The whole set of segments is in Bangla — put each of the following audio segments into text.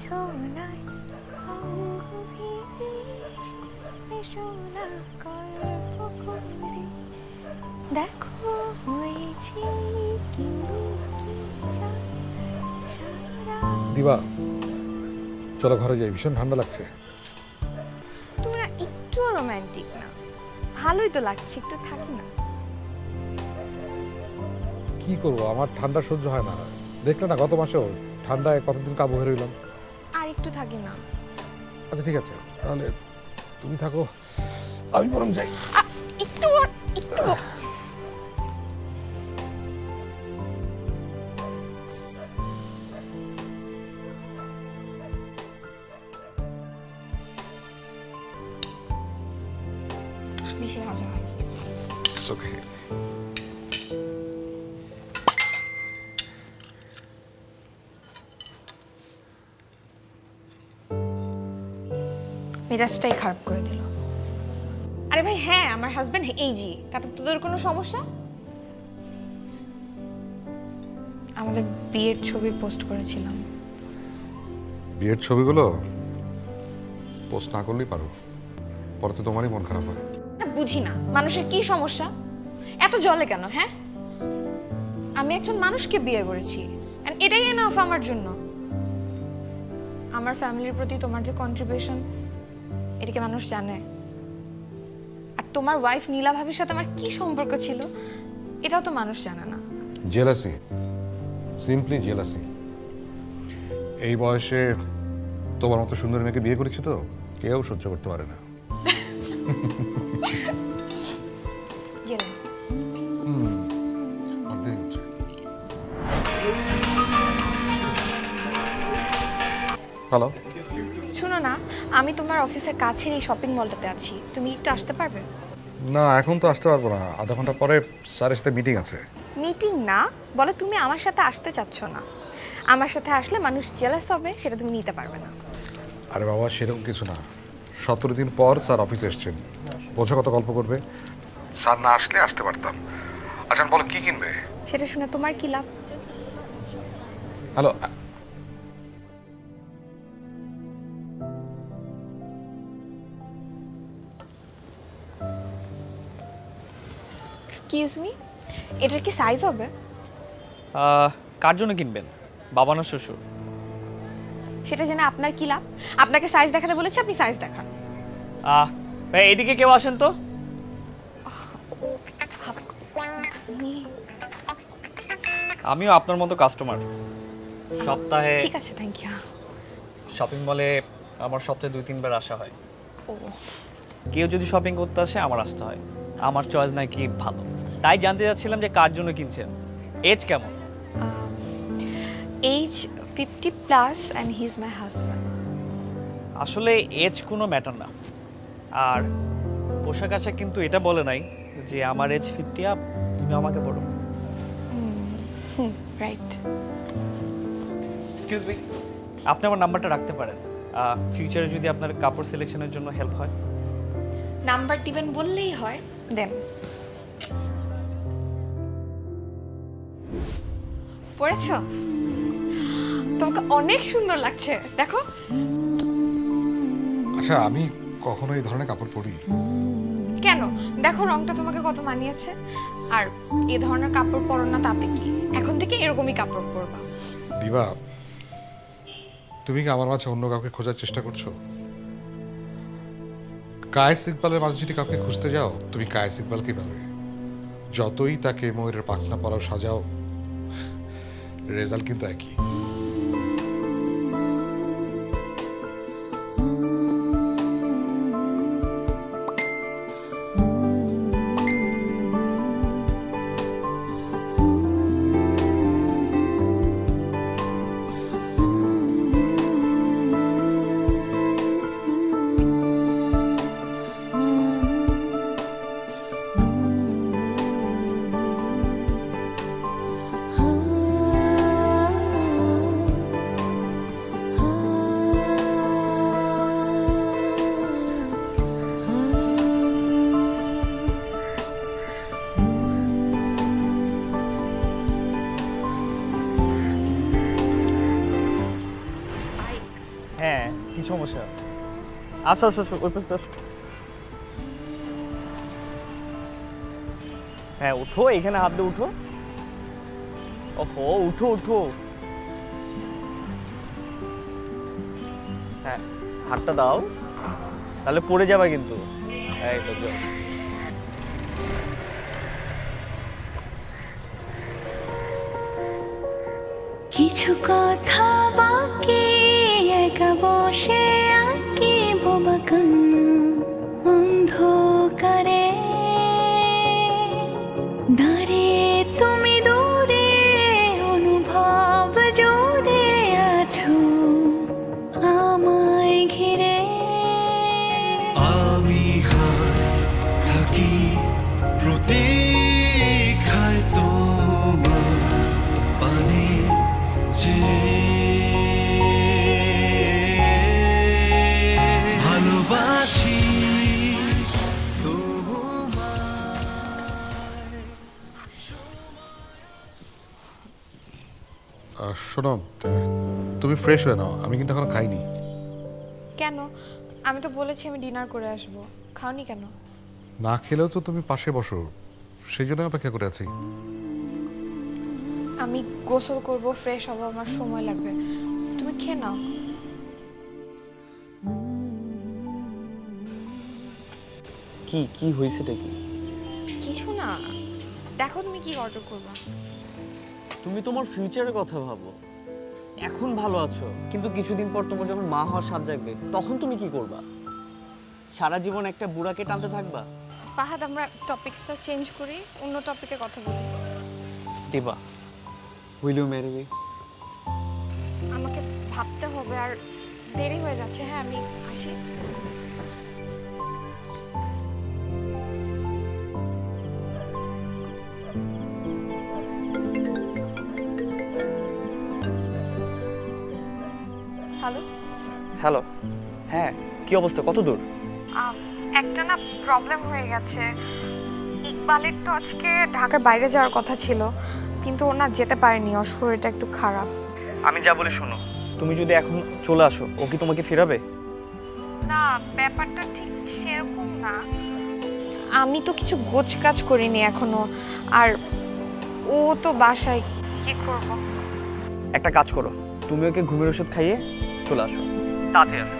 মুছো অঙ্গ ভিজে এসো গল্প করি। দেখো হয়েছে দিবা চলো ঘরে যাই ভীষণ ঠান্ডা লাগছে। তোমরা একটু রোমান্টিক না। ভালোই তো লাগছে একটু থাকি না। কি করব আমার ঠান্ডা সহ্য হয় না। দেখলে না গত মাসেও ঠান্ডায় কতদিন কাবু হয়ে রইলাম। একটু থাকি না আচ্ছা ঠিক আছে তাহলে তুমি থাকো আমি বরং যাই আ, একটু একটু বেশি ভাজা হয়নি ওকে মেজাজটাই খারাপ করে দিল। আরে ভাই হ্যাঁ আমার হাজবেন্ড এই জি তাতে তোদের কোনো সমস্যা? আমাদের বিয়ের ছবি পোস্ট করেছিলাম। বিয়ের ছবিগুলো পোস্ট না করলেই পারো। পরে তো তোমারই মন খারাপ হয়। না বুঝি না। মানুষের কি সমস্যা? এত জলে কেন হ্যাঁ? আমি একজন মানুষকে বিয়ে করেছি এটাই এনাফ আমার জন্য। আমার ফ্যামিলির প্রতি তোমার যে কন্ট্রিবিউশন এটাকে মানুষ জানে। আর তোমার ওয়াইফ নীলা ভাবির সাথে আমার কি সম্পর্ক ছিল এটাও তো মানুষ জানে না। জেলাসি সিম্পলি জেলাসি এই বয়সে তোমার মতো সুন্দর মেয়েকে বিয়ে করেছি তো কেউ সহ্য করতে পারে না। হ্যালো শোনো না আমি তোমার অফিসের কাছের এই শপিং মলটাতে আছি। তুমি একটু আসতে পারবে? না এখন তো আসতে পারব না। আধা ঘণ্টা পরে স্যারের সাথে মিটিং আছে। মিটিং না? বলে তুমি আমার সাথে আসতে চাচ্ছ না। আমার সাথে আসলে মানুষ জেলাস হবে সেটা তুমি নিতে পারবে না। আরে বাবা সেরকম কিছু না। সতেরো দিন পর স্যার অফিসে এসছেন। বোঝো কত গল্প করবে? স্যার না আসলে আসতে পারতাম। আচ্ছা বলো কি কিনবে? সেটা শুনে তোমার কি লাভ? হ্যালো এক্সকিউজ মি এটার কি সাইজ হবে? কার জন্য কিনবেন? বাবা না শ্বশুর? সেটা জেনে আপনার কি লাভ? আপনাকে সাইজ দেখাতে বলেছি আপনি সাইজ দেখান। আহ, ভাই এদিকে কেউ আসেন তো? আমিও আপনার মতো কাস্টমার সপ্তাহে ঠিক আছে থ্যাংক ইউ শপিং মলে আমার সপ্তাহে দুই তিনবার আসা হয়। ও। কেউ যদি শপিং করতে আসে আমার আসতে হয়। আমার চয়েস নাকি ভালো। তাই জানতে চাচ্ছিলাম যে কার জন্য কিনছেন? এজ কেমন? Age fifty plus and he is my husband আসলে এজ কোনো ম্যাটার না। আর পোশাক আশাক কিন্তু এটা বলে নাই যে আমার এজ ফিফটি আপ তুমি আমাকে বলো। রাইট এক্সকিউজ মি আপনি আমার নাম্বারটা রাখতে পারেন। ফিউচারে যদি আপনার কাপড় সিলেকশনের জন্য হেল্প হয়। নাম্বার দিবেন বললেই হয় দেন পড়েছো? তোমাকে অনেক সুন্দর লাগছে। দেখো। আচ্ছা আমি কখনো এই ধরনের কাপড় পরি? কেন? দেখো রংটা তোমাকে কত মানিয়েছে। আর এ ধরনের কাপড় পরো না তাতে কি? এখন থেকে এরকমই কাপড় পরবা। দিবা তুমি কি আমার মাঝে অন্য কাউকে খোঁজার চেষ্টা করছ? কায়েস ইকবালের মাঝে যদি কাউকে খুঁজতে যাও তুমি কায়েস ইকবালকে পাবে। যতই তাকে ময়ূরের পাখনা পরাও সাজাও রেজাল্ট কিন্তু একই। আসো আসো আসো, ওই পাশে আসো। হ্যাঁ উঠো, এখানে হাত দিয়ে উঠো। ওহো, উঠো উঠো। হ্যাঁ হাতটা দাও। তাহলে পড়ে যাবে কিন্তু। এই তো কিছু কথা বাকি, একা বসে শোনো তুমি ফ্রেশ হয়ে নাও আমি কিন্তু এখনও খাইনি। কেন? আমি তো বলেছি আমি ডিনার করে আসব। খাওনি কেন? না খেলেও তো তুমি পাশে বসো সেই জন্য অপেক্ষা করে আছি। আমি গোসল করব ফ্রেশ হব আমার সময় লাগবে। তুমি খেয়ে নাও। কি কি হয়েছেটা কি? কিছু না। দেখো তুমি কি অর্ডার করবা। তুমি তোমার ফিউচারের কথা ভাবো। এখন ভালো আছো? কিন্তু কিছুদিন পর তোমার যখন মা হওয়ার স্বাদ জাগবে তখন তুমি কি করবা? সারা জীবন একটা বুড়াকে টানতে থাকবা? ফাহাদ আমরা টপিকসটা চেঞ্জ করি অন্য টপিকে কথা বলি। দেবা। উইল ইউ ম্যারি মি আমাকে ভাবতে হবে আর দেরি হয়ে যাচ্ছে। হ্যাঁ আমি আসি। হ্যালো। হ্যাঁ কি অবস্থা? কত দূর? একটা না প্রবলেম হয়ে গেছে। ইকবালের তো আজকে ঢাকার বাইরে যাওয়ার কথা ছিল কিন্তু ও না যেতে পারেনি ওর শরীরটা একটু খারাপ। আমি যা বলি শোনো তুমি যদি এখন চলে আসো ও কি তোমাকে ফিরাবে? না ব্যাপারটা ঠিক সেরকম না। আমি তো কিছু গোছ কাজ করিনি এখনও আর ও তো বাসায় কি করব? একটা কাজ করো তুমি ওকে ঘুমের ওষুধ খাইয়ে চলে আসো। তাড়াতাড়ি আমাকে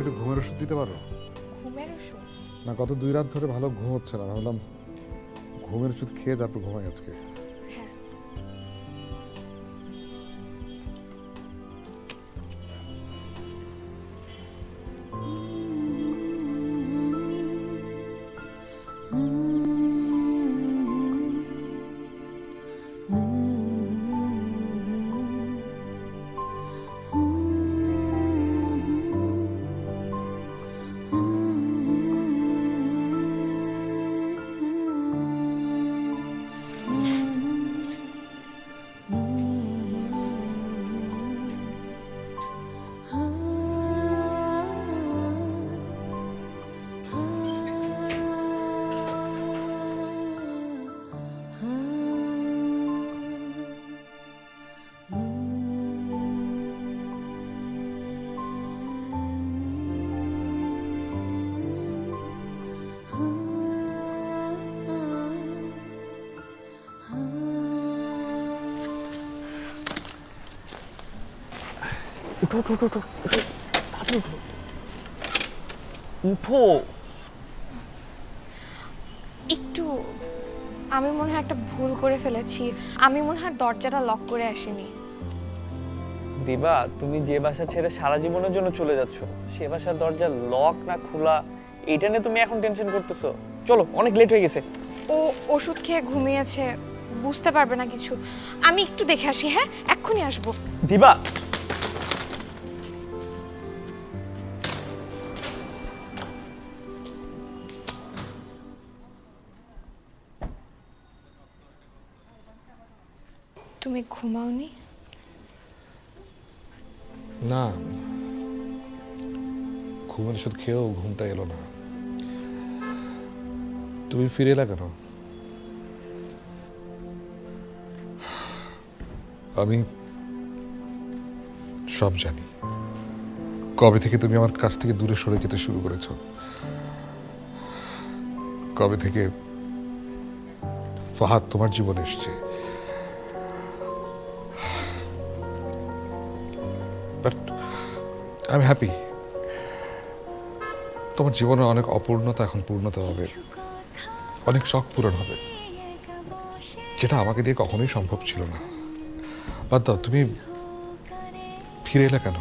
একটু ঘুমের ওষুধ দিতে পারো? ঘুমের ওষুধ? না গত দুই রাত ধরে ভালো ঘুম হচ্ছে না। ভাবলাম ঘুমের ওষুধ খেয়ে তারপর ঘুমাই আজকে। উঠো উঠো উঠো উঠো উঠো তাড়াতাড়ি উঠো উঠো একটু আমি মনে হয় একটা ভুল করে ফেলেছি। আমি মনে হয় দরজাটা লক করে আসিনি। দিবা তুমি যে বাসা ছেড়ে সারা জীবনের জন্য চলে যাচ্ছ সে বাসার দরজা লক না খোলা এইটা নিয়ে তুমি এখন টেনশন করতেছো। চলো অনেক লেট হয়ে গেছে। ও ওষুধ খেয়ে ঘুমিয়েছে বুঝতে পারবে না কিছু। আমি একটু দেখে আসি হ্যাঁ? এক্ষুনি আসব। দিবা তুমি ঘুমাওনি? না। ঘুমের সাথে খেয়েও ঘুমটা এলো না। তুমি ফিরে এলা কেন? আমি সব জানি। কবে থেকে তুমি আমার কাছ থেকে দূরে সরে যেতে শুরু করেছ? কবে থেকে ফাহাদ তোমার জীবনে এসছে? আই এম হ্যাপি তোমার জীবনে অনেক অপূর্ণতা এখন পূর্ণতা হবে। অনেক শখ পূরণ হবে। যেটা আমাকে দিয়ে কখনোই সম্ভব ছিল না। বাদ দাও, তুমি ফিরে এলে কেন?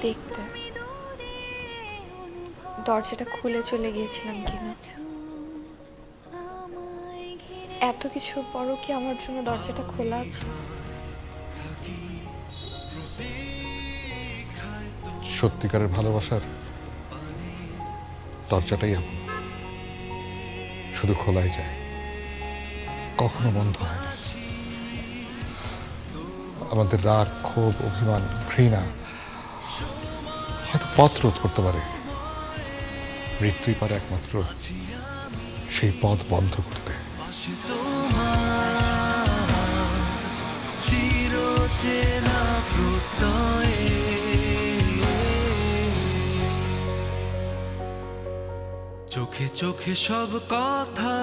দেখতে। দরজাটা খুলে চলে গিয়েছিলাম কিনা। এত কিছু পরও কি আমার জন্য দরজাটা খোলা আছে? সত্যিকারের ভালোবাসার দরজাটাই এমন শুধু খোলাই যায়। কখনো বন্ধ হয় না। আমাদের রাগ, ক্ষোভ, অভিমান, ঘৃণা হয়তো পথ রোধ করতে পারে। মৃত্যুই পারে একমাত্র সেই পথ বন্ধ করতে। চোখে চোখে সব কথা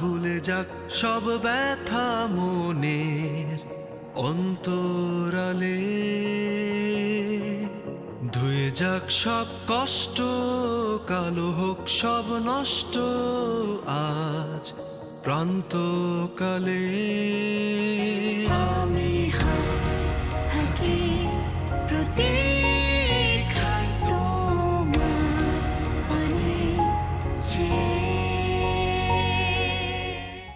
ভুলে যাক, সব ব্যথা মনের অন্তরালে। ধুয়ে যাক সব কষ্ট, কালো হোক সব নষ্ট আজ প্রান্তকালে।